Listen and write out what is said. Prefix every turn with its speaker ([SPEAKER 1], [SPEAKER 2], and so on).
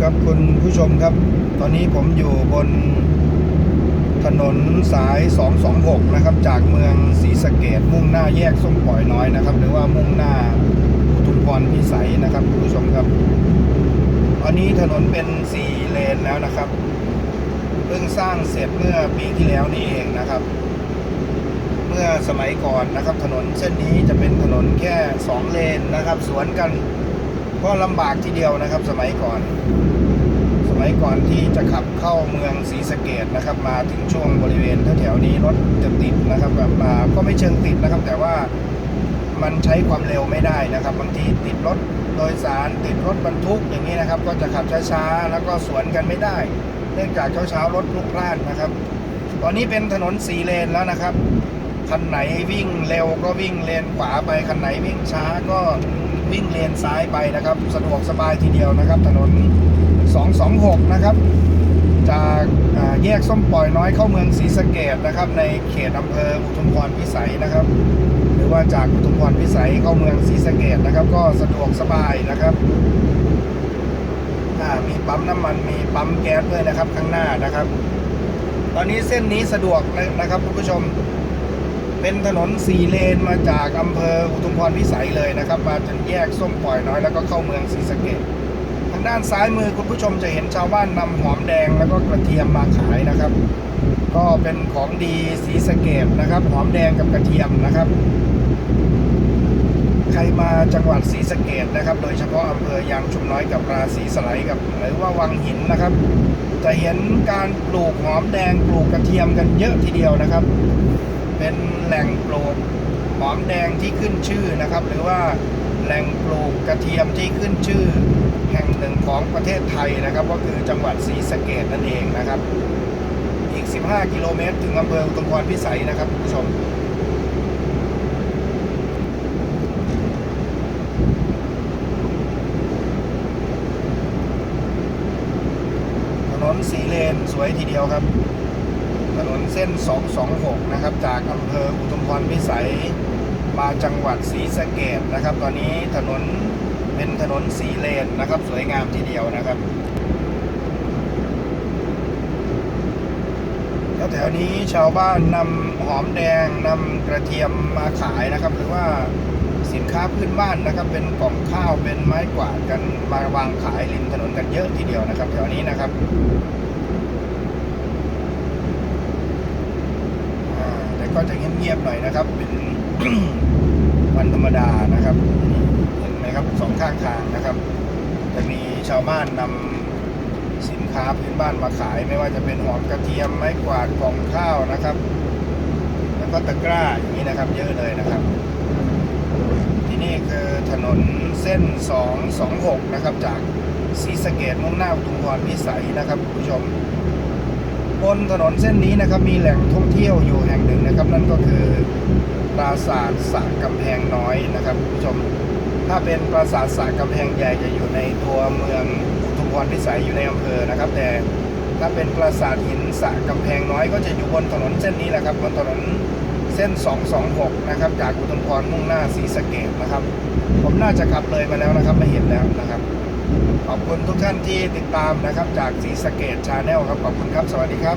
[SPEAKER 1] ครับคุณผู้ชมครับ ตอนนี้ผมอยู่บนถนนสาย 226 นะครับ จากเมืองศรีสะเกดมุ่งหน้าแยกส้มปล่อยน้อยนะครับ หรือว่ามุ่งหน้าอุทุมพรพิสัยนะครับคุณผู้ชมครับตอนนี้ถนนเป็น 4 เลนแล้วนะครับ เพิ่งสร้างเสร็จเมื่อปีที่แล้วนี่เองนะครับ เมื่อสมัยก่อนนะครับ ถนนเส้นนี้จะเป็นถนนแค่ 2 เลนนะครับ สวนกัน ก็ลำบากทีเดียวนะครับสมัยก่อน สมัยก่อนที่จะขับเข้าเมืองศรีสะเกดนะครับ มาถึงช่วงบริเวณแถวๆนี้รถจะติดนะครับแบบมาก็ไม่เชิงติดนะครับ แต่ว่ามันใช้ความเร็วไม่ได้นะครับ บางทีติดรถโดยสารติดรถบรรทุกอย่างนี้นะครับ ก็จะขับช้าๆแล้วก็สวนกันไม่ได้ เนื่องจากเช้าๆรถพลุกพล่านนะครับ ตอนนี้เป็นถนนสี่เลนแล้วนะครับ คันไหนวิ่งเร็วก็วิ่งเลนขวาไปคันไหนวิ่งช้าก็วิ่งเลนซ้ายไปนะครับ สะดวกสบายทีเดียวนะครับ ถนน 226 นะครับ จากแยกส้มปล่อยน้อยเข้าเมืองศรีสะเกดนะครับ ในเขตอำเภออุทุมพรพิสัยนะครับ หรือว่าจากอุทุมพรพิสัยเข้าเมืองศรีสะเกดนะครับ ก็สะดวกสบายนะครับมีปั๊มน้ำมันมีปั๊มแก๊สด้วยนะครับข้างหน้านะครับ ตอนนี้เส้นนี้สะดวกนะครับคุณผู้ชม เป็นถนนสี่เลนมาจากอำเภออุทุมพรพิสัยเลยนะครับ มาจนแยกส้มปล่อยน้อยแล้วก็เข้าเมืองศรีสะเกดทางด้านซ้ายมือคุณผู้ชมจะเห็นชาวบ้านนำหอมแดงแล้วก็กระเทียมมาขายนะครับ ก็เป็นของดีศรีสะเกดนะครับ หอมแดงกับกระเทียมนะครับ มาจังหวัดศรีสะเกดนะครับ โดยเฉพาะอำเภอยางชุมน้อยกับราศีสไลด์กับหรือว่าวังหินนะครับ จะเห็นการปลูกหอมแดงปลูกกระเทียมกันเยอะทีเดียวนะครับ เป็นแหล่งปลูกหอมแดงที่ขึ้นชื่อนะครับ หรือว่าแหล่งปลูกกระเทียมที่ขึ้นชื่อ แห่งหนึ่งของประเทศไทยนะครับ ก็คือจังหวัดศรีสะเกดนั่นเองนะครับ อีก 15 กิโลเมตร ถึงอำเภออุทุมพรพิสัยนะครับคุณผู้ชม นนสีเลนสวยทีเดียวครับ ถนนเส้น 226 นะครับ จากอำเภออุทุมพรพิสัยมาจังหวัดศรีสะเกดนะครับ ตอนนี้ถนนเป็นถนนสีเลนนะครับ สวยงามทีเดียวนะครับแล้วแถวนี้ชาวบ้านนำหอมแดงนำกระเทียมมาขายนะครับ หรือว่า สินค้าพื้นบ้านนะครับ เป็นกล่องข้าวเป็นไม้กวาดกันมาวางขายริมถนนกันเยอะทีเดียวนะครับแถวนี้นะครับแต่ก็จะเงียบๆหน่อยนะครับ เป็นวันธรรมดานะครับเห็นไหมครับสองข้างทางนะครับ จะมีชาวบ้านนำสินค้าพื้นบ้านมาขาย ไม่ว่าจะเป็นหอมกระเทียมไม้กวาดกล่องข้าวนะครับ แล้วก็ตะกร้าอย่างนี้นะครับ เยอะเลยนะครับ คือถนนเส้น 226 นะครับ จากศรีสะเกดมุ่งหน้าอุทุมพรพิสัยนะครับคุณผู้ชม บนถนนเส้นนี้นะครับมีแหล่งท่องเที่ยวอยู่แห่งหนึ่งนะครับ นั่นก็คือปราสาทสระกำแพงน้อยนะครับคุณผู้ชม ถ้าเป็นปราสาทสระกำแพงใหญ่จะอยู่ในตัวเมืองอุทุมพรพิสัยอยู่ในอำเภอนะครับ แต่ถ้าเป็นปราสาทหินสระกำแพงน้อยก็จะอยู่บนถนนเส้นนี้แหละครับบนถนน เส้น 226 นะครับ จากอุทุมพรมุ่งหน้าศรีสะเกดนะครับ ผมน่าจะขับเลยมาแล้วนะครับไม่เห็นแล้วนะครับ ขอบคุณทุกท่านที่ติดตามนะครับ จากศรีสะเกดชาแนลครับ ขอบคุณครับ สวัสดีครับ